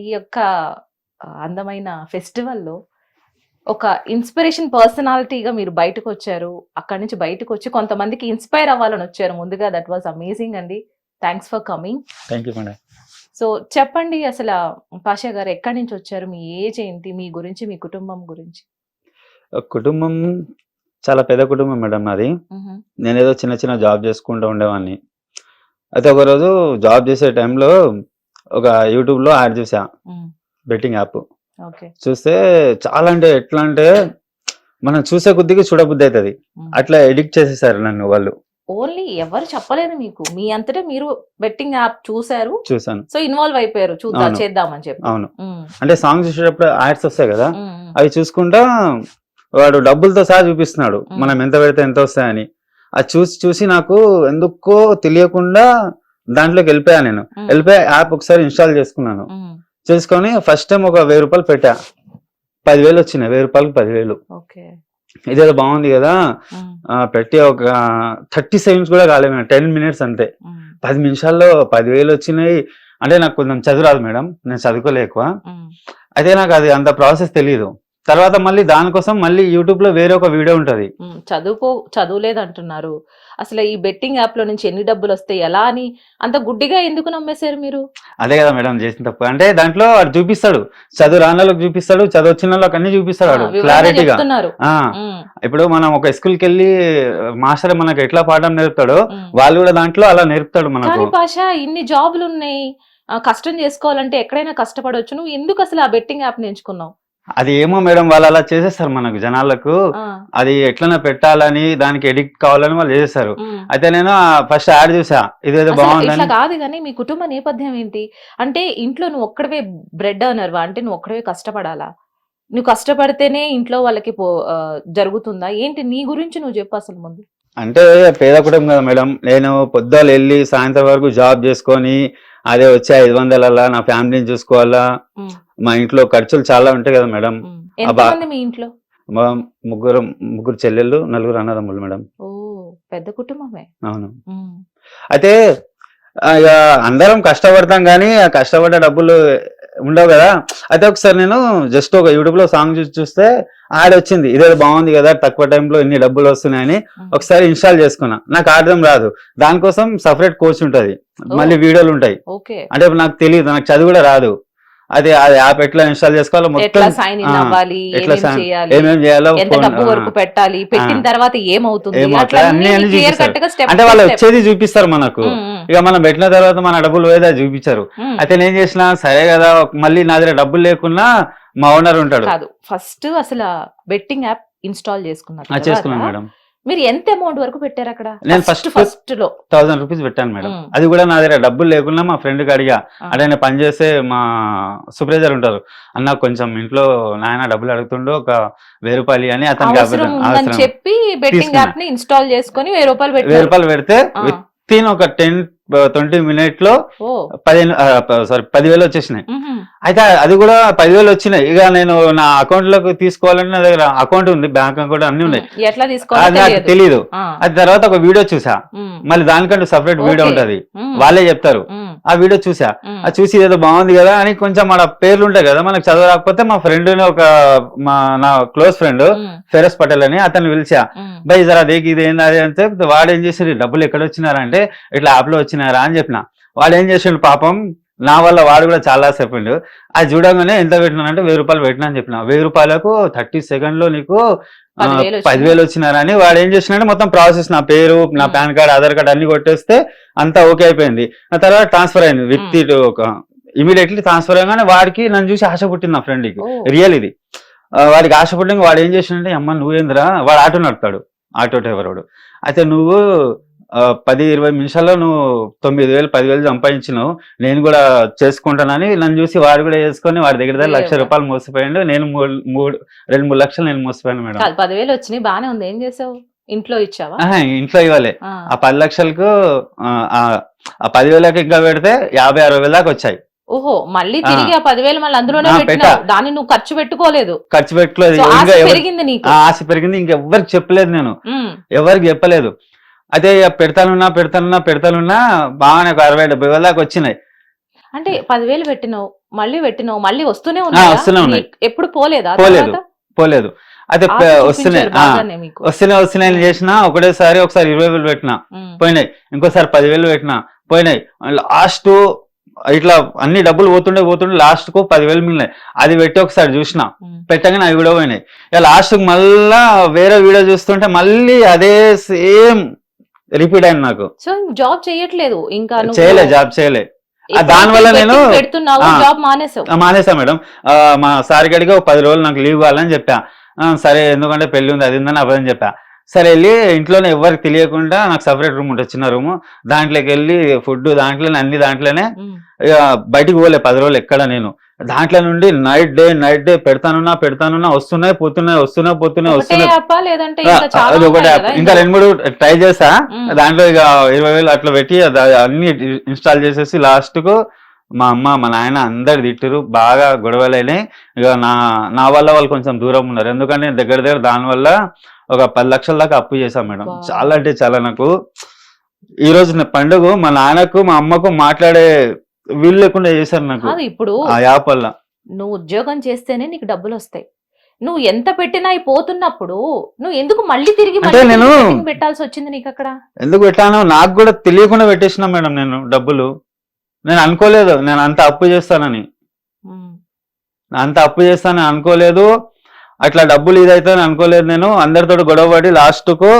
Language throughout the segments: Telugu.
ఈ యొక్క అందమైన ఫెస్టివల్లో ఒక ఇన్స్పిరేషన్ పర్సనాలిటీగా మీరు బయటకు వచ్చారు అక్కడి నుంచి బయటకు వచ్చి కొంతమందికి ఇన్స్పైర్ అవ్వాలని వచ్చారు. ముందుగా దట్ వాజ్ అమేజింగ్ అండి. Thanks for coming. Thank you madam. So చెప్పండి అసలు పాషా గారు ఎక్కడి నుంచి వచ్చారు? మీ ఏజ్ ఏంటి? మీ గురించి మీ కుటుంబం గురించి. కుటుంబం చాలా పెద్ద కుటుంబం మేడం నాది మ్హూ. నేను ఏదో చిన్న చిన్న జాబ్ చేసుకుంటూ ఉండేవాడిని అయితే ఒకరోజు జాబ్ చేసే టైంలో ఒక యూట్యూబ్లో యాడ్ చూసా. Betting app. ఓకే. చూస్తే చాలా అంటే ఎట్లా అంటే మనం చూసే కొద్దిగా చూడబుద్ధి అవుతుంది. అట్లా ఎడిక్ట్ చేసేసారు నన్ను వాళ్ళు. ఓన్లీ ఎవరు చెప్పలేదు మీకు. మీ అంతటా మీరు బెట్టింగ్ యాప్ చూసారు. చూసాను. సో ఇన్వాల్వ్ అయిపోయారు. చూద్దాం. చేద్దామని చెప్పి. అవును. అంటే సాంగ్ చూసేటప్పుడు యాడ్స్ వస్తాయి కదా. అవి చూసుకుంటా వాడు డబ్బులతో సహా చూపిస్తున్నాడు. మనం ఎంత పెడితే ఎంత వస్తాయని. అది చూసి చూసి నాకు ఎందుకో తెలియకుండా దాంట్లోకి వెళ్ళిపోయా నేను. వెళ్ళిపోయి యాప్ ఒకసారి ఇన్స్టాల్ చేసుకున్నాను. చేసుకొని ఫస్ట్ టైం ఒక వెయ్యి రూపాయలు పెట్టా. పదివేలు వచ్చినాయి వెయ్యి రూపాయలకి పదివేలు. ఇదేదో బాగుంది కదా. పెట్టి ఒక థర్టీ సెకండ్స్ కూడా కాలేదు టెన్ మినిట్స్ అంతే. పది నిమిషాల్లో పదివేలు వచ్చినాయి. అంటే నాకు కొంచెం చదువు రాదు మేడం నేను చదువుకోలే ఎక్కువ. అయితే నాకు అది అంత ప్రాసెస్ తెలియదు తర్వాత మళ్ళీ దానికోసం మళ్ళీ యూట్యూబ్లో వేరే ఒక వీడియో ఉంటది. చదువుకో చదువులేదు అంటున్నారు అసలు ఈ బెట్టింగ్ యాప్లో నుంచి ఎన్ని డబ్బులు వస్తాయి? ఎలా అని అంత గుడ్డిగా ఎందుకు నమ్మేశారు మీరు? అదే కదా మేడం చేసిన తప్పు. అంటే దాంట్లో వాడు చూపిస్తాడు. చదువు రాని వాళ్ళకి చూపిస్తాడు చదువు వచ్చిన వాళ్ళకి అన్ని చూపిస్తాడు క్లారిటీగా ఇప్పుడు మనం ఒక స్కూల్కి వెళ్ళి మాస్టర్ మనకు ఎట్లా పాఠం నేర్పుతాడో. వాళ్ళు కూడా దాంట్లో అలా నేర్పుతాడు మనకు. భాష ఇన్ని జాబులు ఉన్నాయి. కష్టం చేసుకోవాలంటే ఎక్కడైనా కష్టపడవచ్చు నువ్వు ఎందుకు అసలు ఆ బెట్టింగ్ యాప్ ఎంచుకున్నావు? అది ఏమో మేడం వాళ్ళు అలా చేసేస్తారు మనకు జనాలకు. అది ఎట్లనే పెట్టాలని దానికి ఎడిక్ట్ కావాలని వాళ్ళు చేసేస్తారు. అయితే నేను ఫస్ట్ యాడ్ చూసా. ఇదేదో బాగుందని. కాదు కానీ మీ కుటుంబ నేపథ్యం ఏంటి? అంటే ఇంట్లో నువ్వు ఒక్కడవే బ్రెడ్ అన్నర్వా అంటే నువ్వు ఒక్కడవే కష్టపడాలా? నువ్వు కష్టపడితేనే ఇంట్లో వాళ్ళకి జరుగుతుందా? ఏంటి నీ గురించి నువ్వు చెప్పు అసలు ముందు. అంటే పేద కుటుంబం కదా మేడం. నేను పొద్దులు వెళ్ళి సాయంత్రం వరకు జాబ్ చేసుకొని అదే వచ్చే ఐదు వందలలా నా ఫ్యామిలీని చూసుకోవాలా. మ్, ఇంట్లో ఖర్చులు చాలా ఉంటాయి కదా మేడం. మ్. ఇంట్లో? మా ముగ్గురు ముగ్గురు చెల్లెళ్ళు నలుగురు అన్నదమ్ములు మేడం. పెద్ద కుటుంబమే. అవును. అయితే ఇక అందరం కష్టపడతాం కానీ ఆ కష్టపడ్డ డబ్బులు ఉండవు కదా? అయితే ఒకసారి నేను జస్ట్ ఒక యూట్యూబ్లో సాంగ్ చూసి చూస్తే యాడ్ వచ్చింది ఇదేదో బాగుంది కదా తక్కువ టైంలో ఇన్ని డబ్బులు వస్తున్నాయని. ఒకసారి ఇన్స్టాల్ చేసుకున్నా. నాకు ఆడడం రాదు. దానికోసం సపరేట్ కోచ్ ఉంటది. మళ్ళీ వీడియోలు ఉంటాయి. అంటే నాకు తెలియదు నాకు చదువు కూడా రాదు. అదే అది యాప్ ఎట్లా ఇన్స్టాల్ చేసుకోవాలో మొత్తం సైన్ ఇన్ అవ్వాలి ఎట్లా ఏమేం sign- చేయాలి ఎంత డబ్బు వరకు పెట్టాలి పెట్టిన. తర్వాత ఏమవుతుంది అంటే వాళ్ళు వచ్చేది చూపిస్తారు మనకు. ఇక మనం పెట్టిన తర్వాత మన డబ్బులు పోయేదా చూపించారు. అయితే నేను చేసిన సరే కదా మళ్ళీ నా దగ్గర డబ్బులు లేకున్నా మా ఓనర్ ఉంటాడు. కాదు ఫస్ట్ అసలు బెట్టింగ్ యాప్ ఇన్స్టాల్ చేసుకున్నారు ఆ, చేసుకున్నాను మేడం. మీరు ఎంత అమౌంట్ వరకు పెట్టారు అక్కడ నేను ఫస్ట్ ఫస్ట్లో థౌసండ్ రూపీస్ పెట్టాను మేడం మ్. అది కూడా నా దగ్గర డబ్బులు లేకున్నా మా ఫ్రెండ్కి అడిగా. అంటే నేను పనిచేసే మా సూపర్వైజర్ ఉంటారు అన్న కొంచెం ఇంట్లో నాయన డబ్బులు అడుగుతుండో ఒక వెయ్యి రూపాయలు అని అతనికి. చెప్పి బెట్టింగ్. యాప్ని ఇన్స్టాల్ చేసుకొని వెయ్యి రూపాయలు వెయ్యి రూపాయలు పెడితే. విత్ ఇన్ ఒక టెన్ ట్వంటీ మినిట్లో పదిహేను సారీ పదివేలు వచ్చేసినాయి. అయితే అది కూడా పదివేలు వచ్చినాయి. ఇక నేను నా అకౌంట్లోకి తీసుకోవాలంటే నా దగ్గర అకౌంట్ ఉంది బ్యాంక్ అకౌంట్ అన్ని ఉన్నాయి. ఎట్లా అది నాకు తెలియదు. అది తర్వాత ఒక వీడియో చూసా. మళ్ళీ దానికంటూ సపరేట్ వీడియో. ఉంటది. వాళ్ళే చెప్తారు. ఆ వీడియో చూసా. అది చూసి ఏదో బాగుంది కదా అని కొంచెం మన పేర్లు ఉంటాయి కదా మనకు చదువు రాకపోతే మా ఫ్రెండ్ ఒక మా నా క్లోజ్ ఫ్రెండ్ ఫెరస్ పటేల్ అని అతను పిలిచా. బై జరా దేకి ఇది ఏంది అది అంటే వాడు ఏం చేసాడు డబ్బులు ఎక్కడ వచ్చినారా అంటే ఇట్లా యాప్లో వచ్చినారా అని చెప్పిన. వాడు ఏం చేసిండు పాపం నా వల్ల వాడు కూడా చాలా చెప్పిండు అది చూడగానే ఎంత పెట్టినానంటే వెయ్యి రూపాయలు పెట్టినా అని చెప్పిన. వెయ్యి రూపాయలకు థర్టీ సెకండ్లో నీకు పదివేలు వచ్చినాయి. పదివేలు వచ్చినారా అని వాడు ఏం చేసినాడు మొత్తం ప్రాసెస్ నా పేరు నా. పాన్ కార్డ్ ఆధార్ కార్డ్ అన్ని కొట్టేస్తే అంతా ఓకే అయిపోయింది. ఆ తర్వాత ట్రాన్స్ఫర్ అయింది విత్ ఒక ఇమీడియట్లీ ట్రాన్స్ఫర్ అయ్యగానే వాడికి నన్ను చూసి ఆశ పుట్టింది నా ఫ్రెండ్కి ఓ, రియల్ ఇది. వాడికి ఆశ పుట్టింది వాడు ఏం చేసిండే అమ్మ నువ్వేంద్రా? వాడు ఆటో నడుపుతాడు ఆటో డ్రైవర్ వాడు అయితే నువ్వు పది ఇరవై నిమిషాల్లో నువ్వు తొమ్మిది వేలు పదివేలు సంపాదించినావు. నేను కూడా చేసుకుంటానని నన్ను చూసి వాడు కూడా చేసుకొని వాడి దగ్గర దగ్గర లక్ష. రూపాయలు మోసపోయాడు. నేను మూడు రెండు మూడు లక్షలు నేను మోసపోయాను మేడం. పదివేలు వచ్చినాయి బానే ఉంది. ఏం చేసావు? ఇంట్లో ఇచ్చావా? ఇంట్లో ఇవ్వాలి. ఆ, పది లక్షలకు ఆ, పదివేలకు ఇంకా పెడితే యాభై అరవై వేల దాకా వచ్చాయి. ఓహో మళ్ళీ తిరిగి ఆ పదివేలు మళ్ళీ అందులోనే. దాన్ని నువ్వు ఖర్చు పెట్టుకోలేదు. ఖర్చు పెట్టుకోలేదు. ఆశ పెరిగింది నీకు? ఆ ఆశ పెరిగింది. ఇంకెవ్వరికి చెప్పలేదు నేను. ఎవరికి చెప్పలేదు. అదే పెడతానున్నా పెడతానున్నా పెడతానున్నా బాగానే ఒక అరవై డెబ్బై వేల దాకా వచ్చినాయి. అంటే పదివేలు పెట్టినావు మళ్ళీ పెట్టినావు మళ్ళీ వస్తూనే ఉన్నాయా? వస్తూనే ఉన్నాయి. ఎప్పుడు పోలేదా పోలేదు. పోలేదు. అయితే చూపించారు వస్తున్నాయి వస్తున్నాయి వస్తున్నాయి చేసిన ఒకటేసారి ఒకసారి ఇరవై వేలు పెట్టిన. పోయినాయి. ఇంకోసారి పదివేలు పెట్టిన. పోయినాయి. లాస్ట్ ఇట్లా అన్ని డబ్బులు పోతుండే పోతుండే లాస్ట్కు పదివేలు మిగిలినాయి. అది పెట్టి ఒకసారి చూసిన. పెట్టగానే అవి కూడా పోయినాయి. ఇక లాస్ట్ మళ్ళా వేరే వీడియో చూస్తుంటే మళ్ళీ అదే సేమ్ రిపీట్ అయింది నాకు. సో జాబ్ చేయట్లేదు. ఇంకా నువ్వు చేయలే జాబ్ చేయలే. ఆ, ఎప్పుడైతే దానివల్ల నేను-. జాబ్ మానేసా మేడం. మా సార్ గడికి ఒక పది రోజులు నాకు లీవ్ కావాలని చెప్పా. సరే ఎందుకంటే పెళ్ళి ఉంది అది ఉందని అబద్ధం చెప్పా. సరే వెళ్ళి ఇంట్లోనే ఎవరికి తెలియకుండా నాకు సపరేట్ రూమ్ ఉంటుంది చిన్న రూమ్ దాంట్లోకి వెళ్ళి ఫుడ్ దాంట్లోనే అన్ని దాంట్లోనే బయటికి పోలే పది రోజులు ఎక్కడ నేను. దాంట్లో నుండి నైట్ డే నైట్ డే పెడతానున్నా పెడతానున్నా వస్తున్నాయి పోతున్నాయి వస్తున్నాయి పోతున్నాయి వస్తున్నాయి. ఒకటి యాప్. ఇంకా రెండు మూడు ట్రై చేసా. దాంట్లో ఇక ఇరవై వేలు అట్లా పెట్టి అన్ని ఇన్స్టాల్ చేసేసి లాస్ట్కు మా అమ్మ మా నాయన అందరు తిట్టురు బాగా గొడవలైనాయి ఇక నా నా వల్ల వాళ్ళు కొంచెం దూరం ఉన్నారు. ఎందుకంటే దగ్గర దగ్గర దాని వల్ల ఒక పది లక్షల దాకా అప్పు చేశాం మేడం. చాలా అంటే చాలా నాకు. ఈ రోజు పండుగ మా నాన్నకు మా అమ్మకు మాట్లాడే వీలు లేకుండా చేశారు నాకు కాదు ఇప్పుడు ఆ యాప్ వల్ల. నువ్వు ఉద్యోగం చేస్తేనే నీకు డబ్బులు వస్తాయి నువ్వు ఎంత పెట్టినా పోతున్నప్పుడు నువ్వు ఎందుకు మళ్ళీ తిరిగి అంటే మళ్ళీ నేను- పెట్టాల్సి వచ్చింది నీకు అక్కడ? ఎందుకు పెట్టానో నాకు కూడా తెలియకుండా పెట్టేసిన మేడం నేను డబ్బులు. నేను అనుకోలేదు నేను అంత అప్పు చేస్తానని. ఉమ్, అంత అప్పు చేస్తానని అనుకోలేదు. అట్లా డబ్బులు ఇదైతే అనుకోలేదు నేను. అందరితో గొడవపడి లాస్ట్కు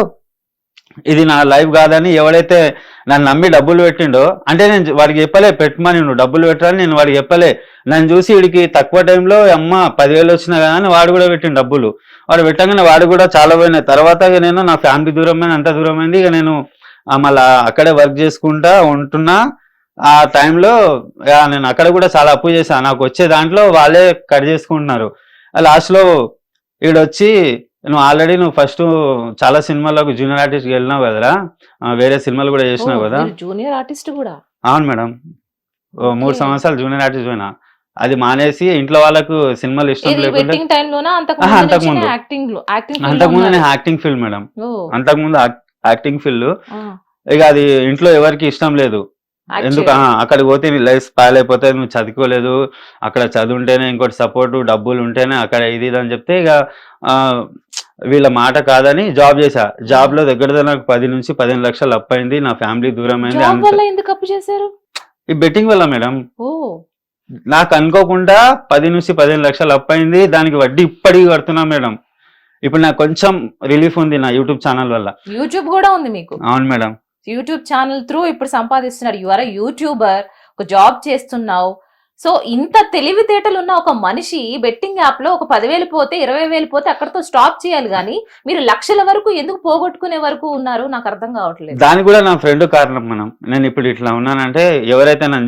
ఇది నా లైఫ్ కాదని ఎవడైతే నన్ను నమ్మి డబ్బులు పెట్టిండో అంటే నేను వాడికి చెప్పలే పెట్టమని నువ్వు డబ్బులు పెట్టాలని నేను వాడికి చెప్పలే. నన్ను చూసి వీడికి తక్కువ టైంలో అమ్మ పదివేలు వచ్చినా కదా అని వాడు కూడా పెట్టిండు డబ్బులు. వాడు పెట్టగానే వాడు కూడా చాలా పోయినాయి. తర్వాత ఇక నేను నా ఫ్యామిలీ దూరమైన అంత దూరమైంది. ఇక నేను మళ్ళీ మళ్ళా అక్కడే వర్క్ చేసుకుంటా ఉంటున్నా. ఆ టైంలో నేను అక్కడ కూడా చాలా అప్పు చేశాను నాకు వచ్చే దాంట్లో వాళ్ళే కట్ చేసుకుంటున్నారు. లాస్ట్లో ఈడొచ్చి నువ్వు ఆల్రెడీ నువ్వు ఫస్ట్ చాలా సినిమాలకు జూనియర్ ఆర్టిస్ట్ వెళ్ళినావు కదరా? వేరే సినిమాలు కూడా చేసినావు కదా? జూనియర్ ఆర్టిస్ట్ కూడా? అవును మేడం. మూడు. సంవత్సరాలు జూనియర్ ఆర్టిస్ట్ పోయినా. అది మానేసి ఇంట్లో వాళ్ళకు సినిమాలు ఇష్టం ముందు అంతకుముందు. నేను యాక్టింగ్ ఫీల్డ్ మేడం. అంతకుముందు యాక్టింగ్ ఫీల్డ్ ఇక అది ఇంట్లో ఎవరికి ఇష్టం లేదు. ఎందుకు? ఆ, అక్కడికి పోతే నీ లైఫ్ స్పాయిల్ అయిపోతే నువ్వు చదువుకోలేదు. అక్కడ చదువుంటేనే ఇంకోటి సపోర్ట్ డబ్బులు ఉంటేనే అక్కడ ఇది ఇది అని చెప్తే ఇక వీళ్ళ మాట కాదని జాబ్ చేశా. జాబ్లో దగ్గర నాకు పది నుంచి పదిహేను లక్షలు అప్ అయింది నా ఫ్యామిలీ దూరం అయింది ఎందుకు అప్పు చేశారు? ఈ బెట్టింగ్ వల్ల మేడం. నాకు అనుకోకుండా పది నుంచి పదిహేను లక్షలు అప్ అయింది దానికి వడ్డీ ఇప్పటికి కడుతున్నా మేడం. ఇప్పుడు నాకు కొంచెం రిలీఫ్ ఉంది నా యూట్యూబ్ ఛానల్ వల్ల. యూట్యూబ్ కూడా ఉంది మీకు? అవును మేడం. యూట్యూబ్ ఛానల్ త్రూ ఇప్పుడు సంపాదిస్తున్నారు యు ఆర్ యూట్యూబర్ ఒక జాబ్ చేస్తున్నావు. సో ఇంత తెలివితేటలు ఉన్న ఒక మనిషి బెట్టింగ్ యాప్లో ఒక పదివేలు పోతే ఇరవై వేలు పోతే అక్కడతో స్టాప్ చేయాలి కానీ మీరు లక్షల వరకు ఎందుకు పోగొట్టుకునే వరకు ఉన్నారు? నాకు అర్థం కావట్లేదు. దానికి కూడా నా ఫ్రెండ్ కారణం మనం. నేను ఇప్పుడు ఇట్లా ఉన్నానంటే ఎవరైతే నన్ను